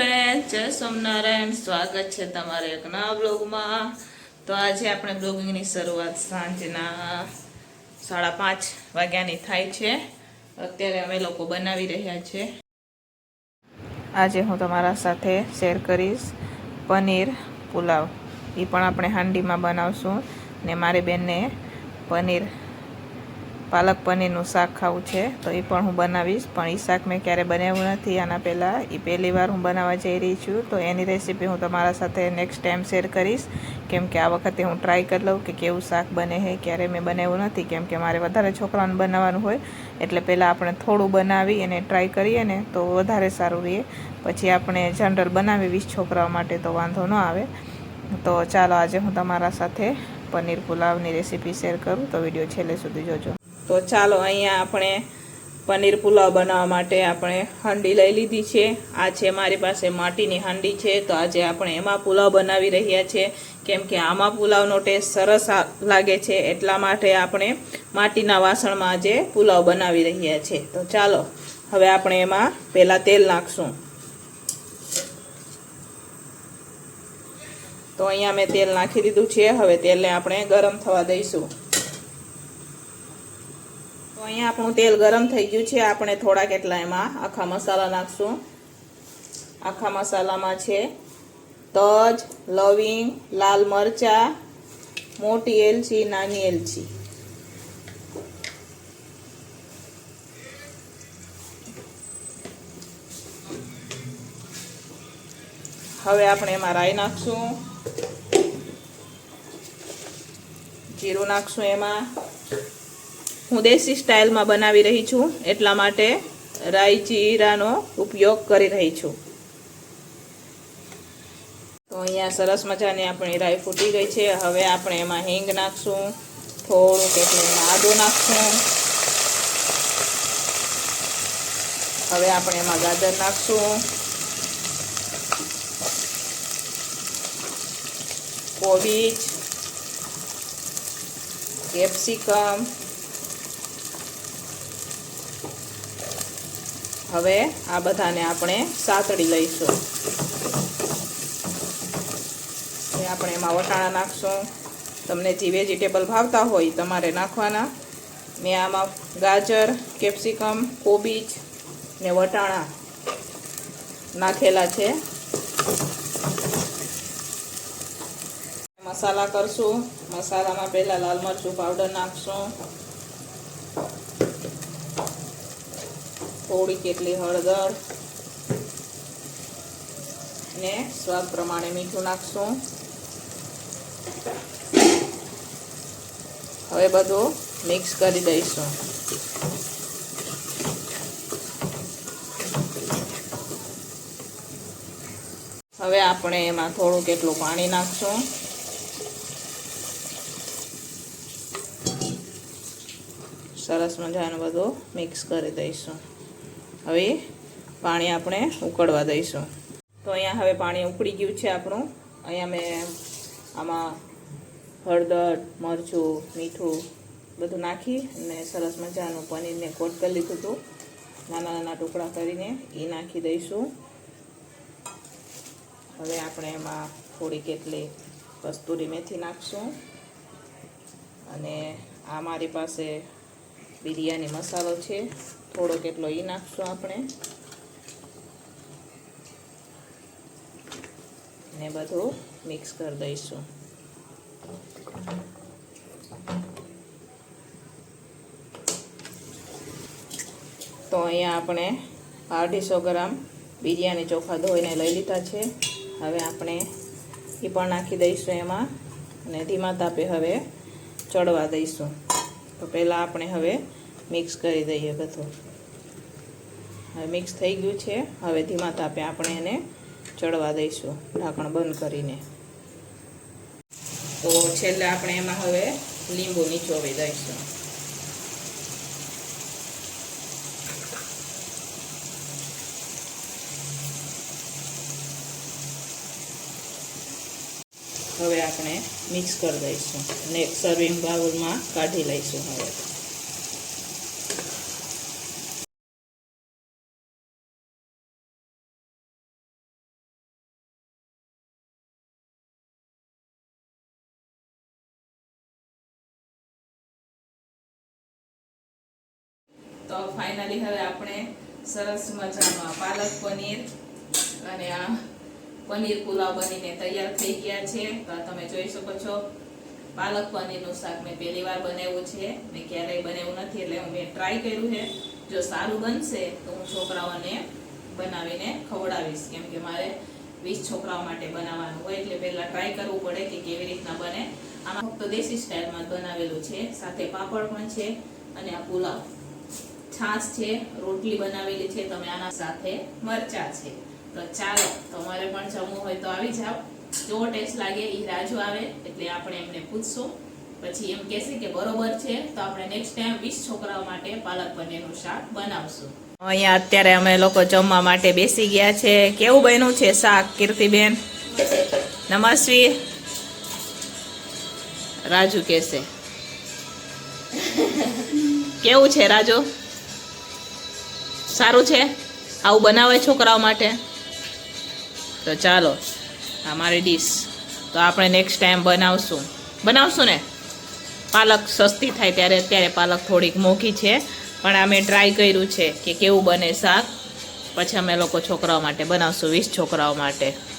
Friend જય સોમનારાયણ સ્વાગત છે તમારે એક નવા બ્લોગમાં. તો આજે આપણે બ્લોગિંગની શરૂઆત સાંજના સાડા પાંચ વાગ્યાની થાય છે. અત્યારે અમે લોકો બનાવી રહ્યા છે. આજે હું તમારા સાથે શેર કરીશ પનીર પુલાવ. એ પણ આપણે હાંડીમાં બનાવશું ને મારી બેનને પનીર પાલક પનીરનું શાક ખાવું છે, તો એ પણ હું બનાવીશ. પણ એ શાક મેં ક્યારે બનાવ્યું નથી. આના પહેલાં એ પહેલી વાર હું બનાવવા જઈ રહી છું. તો એની રેસીપી હું તમારા સાથે નેક્સ્ટ ટાઈમ શેર કરીશ. કેમ કે આ વખતે હું ટ્રાય કરી લઉં કે કેવું શાક બને છે, ક્યારે મેં બનાવ્યું નથી. કેમ કે મારે વધારે છોકરાઓને બનાવવાનું હોય, એટલે પહેલાં આપણે થોડું બનાવી અને ટ્રાય કરીએ ને, તો વધારે સારું રહે. પછી આપણે જનરલ બનાવી વીસ છોકરાઓ માટે, તો વાંધો ન આવે. તો ચાલો આજે હું તમારા સાથે પનીર પુલાવની રેસીપી શેર કરું. તો વીડિયો છેલ્લે સુધી જોજો. તો ચાલો અહીંયા આપણે પનીર પુલાવ બનાવવા માટે આપણે હાંડી લઈ લીધી છે. આ છે મારી પાસે માટીની હાંડી છે. તો આજે આપણે એમાં પુલાવ બનાવી રહ્યા છે. કેમ કે આમાં પુલાવનો ટેસ્ટ સરસ લાગે છે એટલા માટે આપણે માટીના વાસણમાં આજે પુલાવ બનાવી રહ્યા છે. તો ચાલો, હવે આપણે એમાં પહેલાં તેલ નાખશું. તો અહીંયા મેં તેલ નાખી દીધું છે. હવે તેલને આપણે ગરમ થવા દઈશું. અહીંયા આપણું તેલ ગરમ થઈ ગયું છે. આપણે થોડા કેટલા એમાં આખા મસાલા નાખશું. આખા મસાલામાં છે તજ, લવિંગ, લાલ મરચા, મોટી એલચી, નાની એલચી. હવે આપણે એમાં રાઈ નાખશું. જીરું નાખશું એમાં. હું દેશી સ્ટાઇલમાં બનાવી રહી છું, એટલા માટે રાઈ જીરાનો ઉપયોગ કરી રહી છું. તો અહીંયા સરસ મજાની આપણી રાઈ ફૂટી ગઈ છે. હવે આપણે એમાં હિંગ નાખશું થોડુંક એટલે આદું નાખશું. હવે આપણે એમાં ગાજર નાખશું. કોબીજ, કેપ્સિકમ હવે આ બધાને આપણે સાતડી લઈશું. આપણે એમાં વટાણા નાખશું. તમને જે વેજીટેબલ ભાવતા હોય તમારે નાખવાના. મેં આમાં ગાજર, કેપ્સિકમ, કોબીજ ને વટાણા નાખેલા છે. મસાલા કરશું. મસાલામાં પહેલાં લાલ મરચું પાવડર નાખશું. થોડી કેટલી હળદર ને સ્વાદ પ્રમાણે મીઠું નાખશું. હવે બધું મિક્સ કરી દઈશું. હવે આપણે એમાં થોડું કેટલું પાણી નાખશું. સરસ મજાનું બધું મિક્સ કરી દઈશું. હવે પાણી આપણે ઉકળવા દઈશું. તો અહીંયા હવે પાણી ઉકળી ગયું છે આપણું. અહીંયા મેં આમાં હળદર, મરચું, મીઠું બધું નાખી અને સરસ મજાનું પનીરને કોટ કરી લીધું હતું. નાના નાના ટુકડા કરીને એ નાખી દઈશું. હવે આપણે એમાં થોડી કેટલી કસ્તુરી મેથી નાખશું. અને આ મારી પાસે બિરયાની મસાલો છે. થોડો કેટલો એ નાખશું આપણે. ને બધું મિક્સ કરી દઈશું. તો અહીંયા આપણે અઢીસો ગ્રામ બિરયાની ચોખા ધોઈને લઈ લીધા છે. હવે આપણે એ પણ નાખી દઈશું એમાં. અને ધીમા તાપે હવે ચડવા દઈશું. તો પહેલાં આપણે હવે મિક્સ કરી દઈએ બધું. હવે મિક્સ થઈ ગયું છે. હવે ધીમા તાપે આપણે એને ચડવા દઈશું, ઢાંકણ બંધ કરીને. તો છેલ્લે આપણે એમાં હવે લીંબુ નીચોવી દઈશું. હવે આપણે મિક્સ કરી દઈશું અને એક સર્વિંગ બાઉલમાં કાઢી લઈશું હવે. તો ફાઇનલી હવે આપણે સરસ મજામાં પાલક પનીર અને આ પનીર પુલાવ બનીને તૈયાર થઈ ગયા છે. તો તમે જોઈ શકો છો. પાલક પનીરનું શાક મેં પહેલી વાર બનાવ્યું છે. મેં ક્યારેય બનાવ્યું નથી એટલે મેં ટ્રાય કર્યું છે. જો સારું બનશે તો હું છોકરાઓને બનાવીને ખવડાવીશ. કેમ કે મારે વીસ છોકરાઓ માટે બનાવવાનું હોય એટલે પહેલાં ટ્રાય કરવું પડે કે કેવી રીતના બને. આમાં ફક્ત દેશી સ્ટાઇલમાં બનાવેલું છે. સાથે પાપડ પણ છે અને આ પુલાવ છાશ છે. રોટલી બનાવેલી છે. તમે આના સાથે મરચા છે. તો ચાલો, તમારે પણ જમવું હોય તો આવી જાઓ. જો ટેસ્ટ લાગે એ રાજુ આવે એટલે આપણે એમને પૂછશું. પછી એમ કહેશે કે બરોબર છે, તો આપણે નેક્સ્ટ ટાઈમ વીસ છોકરાઓ માટે પાલક પનીરનું શાક બનાવશું. અહીંયા અત્યારે અમે લોકો જમવા માટે બેસી ગયા છે. કેવું બન્યું છે શાક, કીર્તિબેન? નમસ્વી. રાજુ કહેશે. કેવું છે રાજુ? સારું છે? આવું બનાવે છોકરાઓ માટે? તો ચાલો, આ મારી ડીશ તો આપણે નેક્સ્ટ ટાઈમ બનાવશું. બનાવશું ને? પાલક સસ્તી થાય ત્યારે, અત્યારે પાલક થોડીક મોંઘી છે, પણ અમે ટ્રાય કર્યું છે કે કેવું બને શાક. પછી અમે લોકો છોકરાઓ માટે બનાવશું, વીસ છોકરાઓ માટે.